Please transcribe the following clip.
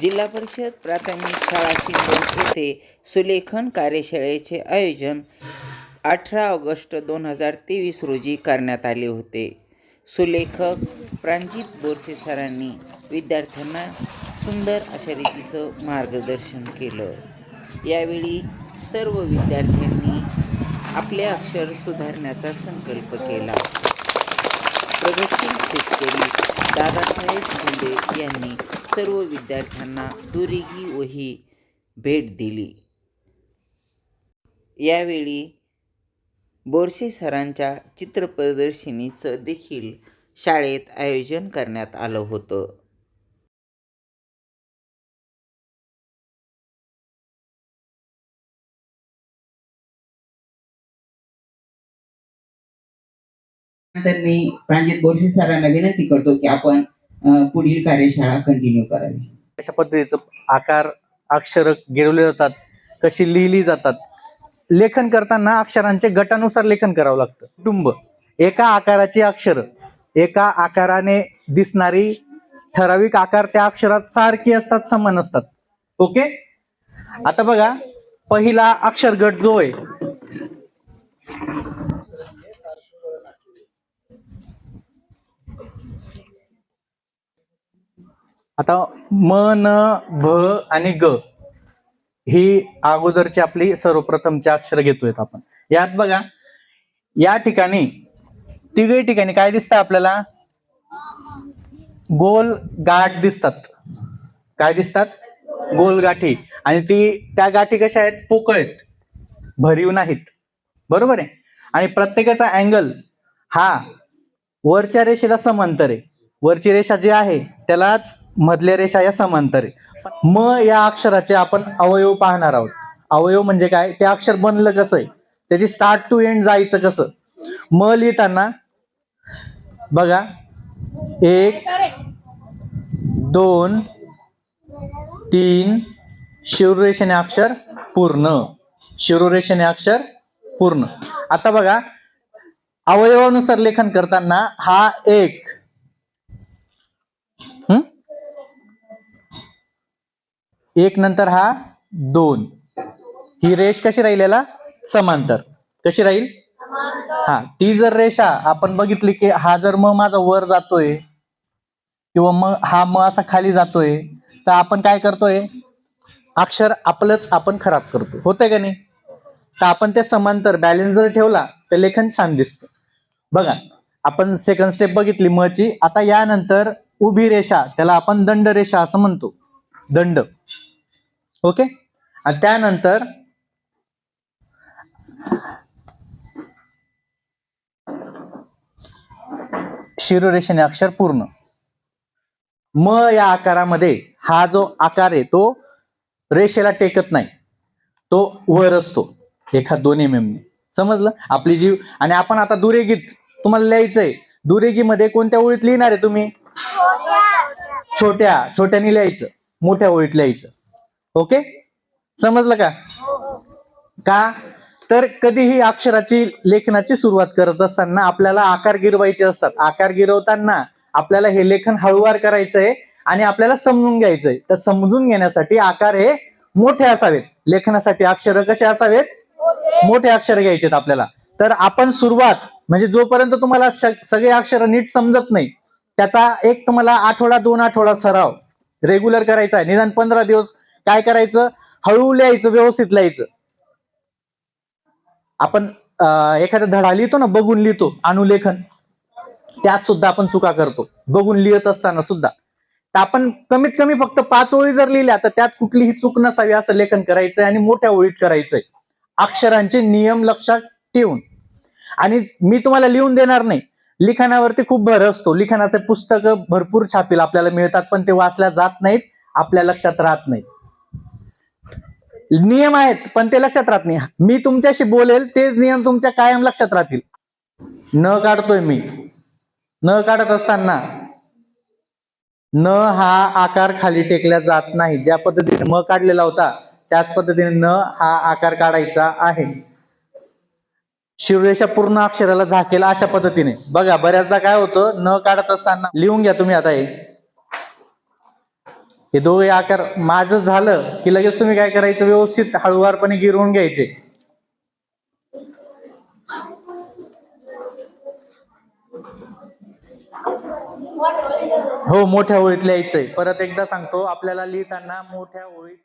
जिल्हा परिषद प्राथमिक शाळा सिंधन येथे सुलेखन कार्यशाळेचे आयोजन अठरा ऑगस्ट दोन हजार तेवीस रोजी करण्यात आले होते. सुलेखक प्रांजित बोरसे सरांनी विद्यार्थ्यांना सुंदर अशा रीतीचं मार्गदर्शन केलं. यावेळी सर्व विद्यार्थ्यांनी आपले अक्षर सुधारण्याचा संकल्प केला. प्रगतशील शेतकरी दादासाहेब शिंदे यांनी सर्व विद्यार्थ्यांना दुरेगी वही भेट दिली. यावेळी बोरसे सरांच्या चित्रप्रदर्शनीचं देखील शाळेत आयोजन करण्यात आलं होतं. त्यांनी प्रांजित बोरसे सरांना विनंती करतो की आपण पुढील कार्यशाळा कंटिन्यू करावी. अशा पद्धतीचं आकार अक्षर गिरवले जातात कशी लिहिली जातात. लेखन करताना अक्षरांचे गटानुसार लेखन करावं लागतं. कुटुंब एका आकाराची अक्षर एका आकाराने दिसणारी ठराविक आकार त्या अक्षरात सारखी असतात समान असतात. ओके? आता बघा पहिला अक्षर गट जो आहे आता म न भ आणि ग ही अगोदरची आपली सर्वप्रथमची अक्षर घेतोय आपण. यात बघा या ठिकाणी तिघही ठिकाणी काय दिसतं आपल्याला? गोल गाठ दिसतात. काय दिसतात? गोल गाठी. आणि ती त्या गाठी कशा आहेत? पोकळ आहेत. भरीव नाहीत. बरोबर आहे? आणि प्रत्येकाचा अँगल हा वरच्या रेषेला समांतर आहे. वरची रेषा जी आहे त्यालाच मधल्या रेषा या समांतर आहे. म या अक्षराचे आपण अवयव पाहणार आहोत. अवयव म्हणजे काय? ते अक्षर बनलं कसं आहे? त्याची स्टार्ट टू एंड जायचं कसं? म लिहिताना बघा. एक दोन तीन शिवरेषेने अक्षर पूर्ण. शिवरेषेने अक्षर पूर्ण. आता बघा. अवयवानुसार लेखन करताना हा एक हं? एक नंतर हा दोन. ही रेष कशी राहील याला? समांतर. कशी राहील? हा ती जर रेषा आपण बघितली की हा जर मग माझा वर जातोय किंवा मग हा म असा खाली जातोय तर आपण काय करतोय? अक्षर आपलंच आपण खराब करतो होतंय का नाही? तर आपण ते समांतर बॅलन्स जर ठेवला तर लेखन छान दिसतं. बघा आपण सेकंड स्टेप बघितली मची आता यानंतर उभी रेषा त्याला आपण दंड रेषा असं म्हणतो. दंड. ओके? आणि त्यानंतर शिरोरेषेने अक्षर पूर्ण. म या आकारामध्ये हा जो आकार आहे तो रेषेला टेकत नाही. तो वर असतो. एका दोन एम एम समजलं? आपली जीव आणि आपण आता दुरेगीत तुम्हाला लिहायचंय. दुरेगीमध्ये कोणत्या ओळीत लिहिणार आहे तुम्ही? छोट्या. छोट्याने लिहायचं. मोठ्या ओळीत लिहायचं ओके समजलं का? का? तर कधीही अक्षराची लेखनाची सुरुवात करत असताना आपल्याला आकार गिरवायचे असतात. आकार गिरवताना आपल्याला हे लेखन हळूवार करायचंय आणि आपल्याला समजून घ्यायचंय. तर समजून घेण्यासाठी आकार हे मोठे असावेत. लेखनासाठी अक्षर कसे असावेत? मोठे अक्षर घ्यायचेत आपल्याला. तर आपण सुरुवात म्हणजे जोपर्यंत तुम्हाला सगळे अक्षर नीट समजत नाही त्याचा एक तुम्हाला आठवडा दोन आठवडा सराव. रेग्युलर करायचा आहे. निदान पंधरा दिवस काय करायचं? हळू लिहायचं व्यवस्थित लिहायचं. आपण एखादा धडा लिहितो ना बघून लिहितो अनुलेखन. त्यात सुद्धा आपण चुका करतो. बघून लिहित असताना सुद्धा. तर आपण कमीत कमी फक्त पाच ओळी जर लिहिल्या तर त्यात कुठलीही चूक नसावी असं लेखन करायचंय आणि मोठ्या ओळीत करायचंय. अक्षरांचे नियम लक्षात ठेवून. आणि मी तुम्हाला लिहून देणार नाही. लिखाणावरती खूप भर असतो. लिखाणाचे पुस्तक भरपूर छापील आपल्याला मिळतात पण ते वाचल्या जात नाहीत आपल्या लक्षात राहत नाहीत. नियम आहेत पण ते लक्षात राहत नाही. मी तुमच्याशी बोलेल तेच नियम तुमच्या कायम लक्षात राहतील. न काढतोय मी. न काढत असताना न हा आकार खाली टेकला जात नाही. ज्या पद्धतीने म काढलेला होता त्याच पद्धतीने न हा आकार काढायचा आहे. शिवरेषा पूर्ण अक्षराला झाकेल अशा पद्धतीने. बघा बऱ्याचदा काय होतं न काढत असताना लिहून घ्या तुम्ही आता हे. हे दोघे आकार माझं झालं की लगेच तुम्ही काय करायचं? व्यवस्थित हळूवारपणे गिरवून घ्यायचे. हो मोठ्या ओळीत लिहायचंय. परत एकदा सांगतो आपल्याला लिहिताना मोठ्या ओळीत